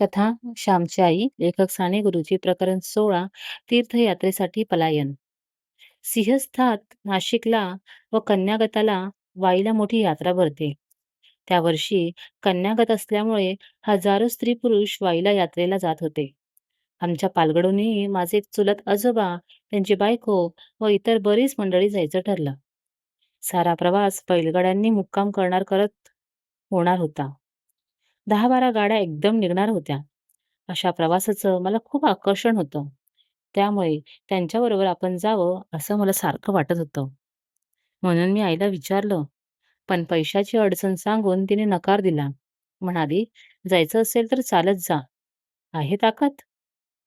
कथा श्यामची आई लेखक साने गुरुजी प्रकरण सोळा तीर्थयात्रेसाठी पलायन. सिंहस्थात नाशिकला व कन्यागताला वाईला मोठी यात्रा भरते. त्या वर्षी कन्यागत असल्यामुळे हजारो स्त्री पुरुष वाईला यात्रेला जात होते. आमच्या पालगडूनही माझे चुलत आजोबा त्यांची बायको व इतर बरीच मंडळी जायचं ठरलं. सारा प्रवास बैलगाड्यांनी मुक्काम करणार करत होणार होता. दहा बारा गाड्या एकदम निघणार होत्या. अशा प्रवासाचं मला खूप आकर्षण होतं. त्यामुळे त्यांच्याबरोबर आपण जावं असं मला सारखं वाटत होतं. म्हणून मी आईला विचारलं पण पैशाची अडचण सांगून तिने नकार दिला. म्हणाली जायचं असेल तर चालत जा. आहे ताकद?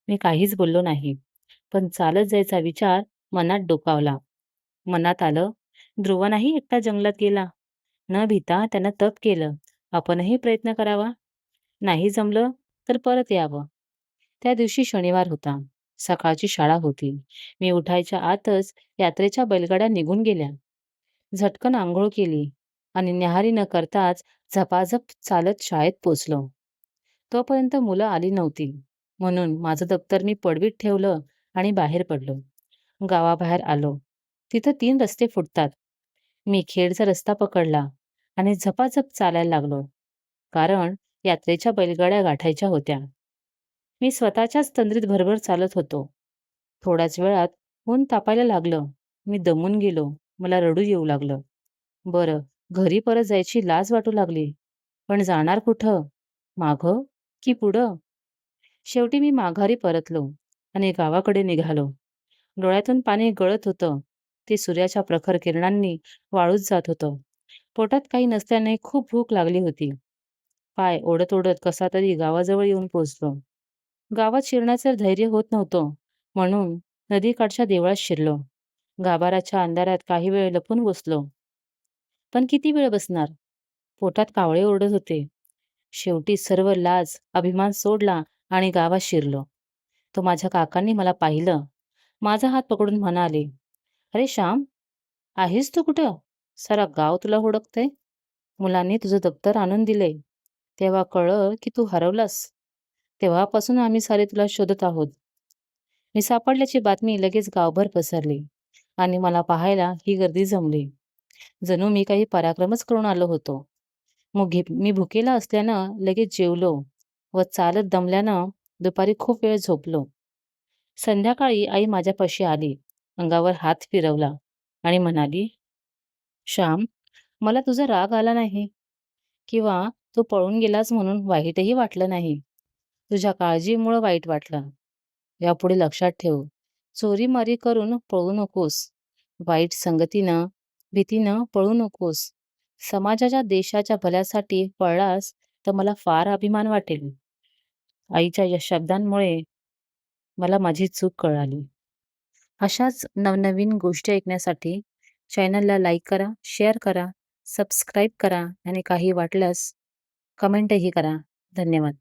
मी काहीच बोललो नाही. पण चालत जायचा विचार मनात डोकावला. मनात आलं ध्रुव नाही एकटा जंगलात गेला. न भीता त्यानं तप केलं. आपणही प्रयत्न करावा. नाही जमलं तर परत यावं. त्या दिवशी शनिवार होता. सकाळची शाळा होती. मी उठायच्या आतच यात्रेच्या बैलगाड्या निघून गेल्या. झटकन आंघोळ केली आणि न्याहारी न करताच झपाझप चालत शाळेत पोचलो. तोपर्यंत मुलं आली नव्हती. म्हणून माझं दप्तर मी पडवीत ठेवलं आणि बाहेर पडलो. गावाबाहेर आलो. तिथं तीन रस्ते फुटतात. मी खेडचा रस्ता पकडला. आणि झपाझप चालायला लागलो. कारण यात्रेच्या बैलगाड्या गाठायच्या होत्या. मी स्वतःच्याच तंद्रीत भरभर चालत होतो. थोड्याच वेळात ऊन तापायला लागलं. मी दमून गेलो. मला रडू येऊ लागलं. बरं घरी परत जायची लाज वाटू लागली. पण जाणार कुठं? माघ की पुढं? शेवटी मी माघारी परतलो आणि गावाकडे निघालो. डोळ्यातून पाणी गळत होतं. ते सूर्याच्या प्रखर किरणांनी वाळूच जात होतं. पोटात काही नसल्याने खूप भूक लागली होती. पाय ओढत ओढत कसा तरी गावाजवळ येऊन पोचलो. गावात शिरण्याचं धैर्य होत नव्हतं म्हणून नदीकाठच्या देवळात शिरलो. गाभाराच्या अंधारात काही वेळ लपून बसलो. पण किती वेळ बसणार? पोटात कावळे ओरडत होते. शेवटी सर्व लाज अभिमान सोडला आणि गावात शिरलो. तो माझ्या काकांनी मला पाहिलं. माझा हात पकडून म्हणाले अरे श्याम आहेस तू कुठं? सारा गाव तुला हुडकतंय? मुलांनी तुझं दप्तर आणून दिले तेव्हा कळलं की तू हरवलास. तेव्हापासून आम्ही सारे तुला शोधत आहोत. मी सापडल्याची बातमी लगेच गावभर पसरली आणि मला पाहायला ही गर्दी जमली. जणू मी काही पराक्रमच करून आलो होतो. मग मी भुकेला असल्यानं लगेच जेवलो व चालत दमल्यानं दुपारी खूप वेळ झोपलो. संध्याकाळी आई माझ्यापाशी आली. अंगावर हात फिरवला आणि म्हणाली श्याम मला तुझा राग आला नाही किंवा तू पळून गेलास म्हणून वाईटही वाटलं नाही. तुझ्या काळजीमुळं वाईट वाटलं. यापुढे लक्षात ठेव. चोरीमारी करून पळू नकोस. वाईट संगतीनं भीतीनं पळू नकोस. समाजाच्या देशाच्या भल्यासाठी पळलास तर मला फार अभिमान वाटेल. आईच्या या शब्दांमुळे मला माझी चूक कळाली. अशाच नवनवीन गोष्टी ऐकण्यासाठी चॅनलला लाईक करा शेअर करा सबस्क्राईब करा आणि काही वाटल्यास कमेंटही करा. धन्यवाद.